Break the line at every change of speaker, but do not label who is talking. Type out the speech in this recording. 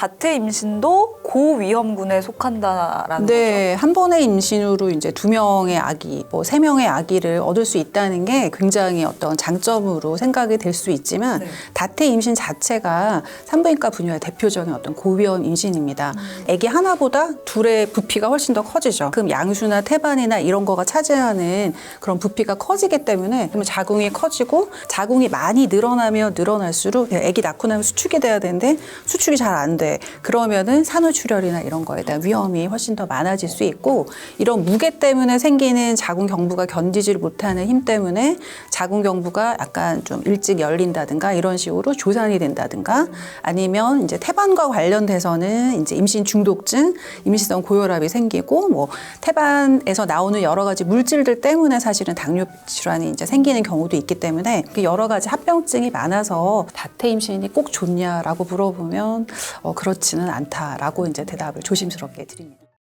다태 임신도 고위험군에 속한다라는
네, 한 번의 임신으로 이제 두 명의 아기, 뭐 세 명의 아기를 얻을 수 있다는 게 굉장히 어떤 장점으로 생각이 될 수 있지만
네.
다태 임신 자체가 산부인과 분야의 대표적인 어떤 고위험 임신입니다. 아기 하나보다 둘의 부피가 훨씬 더 커지죠. 그럼 양수나 태반이나 이런 거가 차지하는 그런 부피가 커지기 때문에 그러면 자궁이 커지고 자궁이 많이 늘어나면 늘어날수록 아기 낳고 나면 수축이 돼야 되는데 수축이 잘 안 돼. 그러면은 산후 출혈이나 이런 거에 대한 위험이 훨씬 더 많아질 수 있고 이런 무게 때문에 생기는 자궁 경부가 견디질 못하는 힘 때문에 자궁 경부가 약간 좀 일찍 열린다든가 이런 식으로 조산이 된다든가 아니면 이제 태반과 관련돼서는 이제 임신 중독증, 임신성 고혈압이 생기고 뭐 태반에서 나오는 여러 가지 물질들 때문에 사실은 당뇨 질환이 이제 생기는 경우도 있기 때문에 그 여러 가지 합병증이 많아서 다태 임신이 꼭 좋냐라고 물어보면 어, 그렇지는 않다라고 이제 대답을 조심스럽게 드립니다.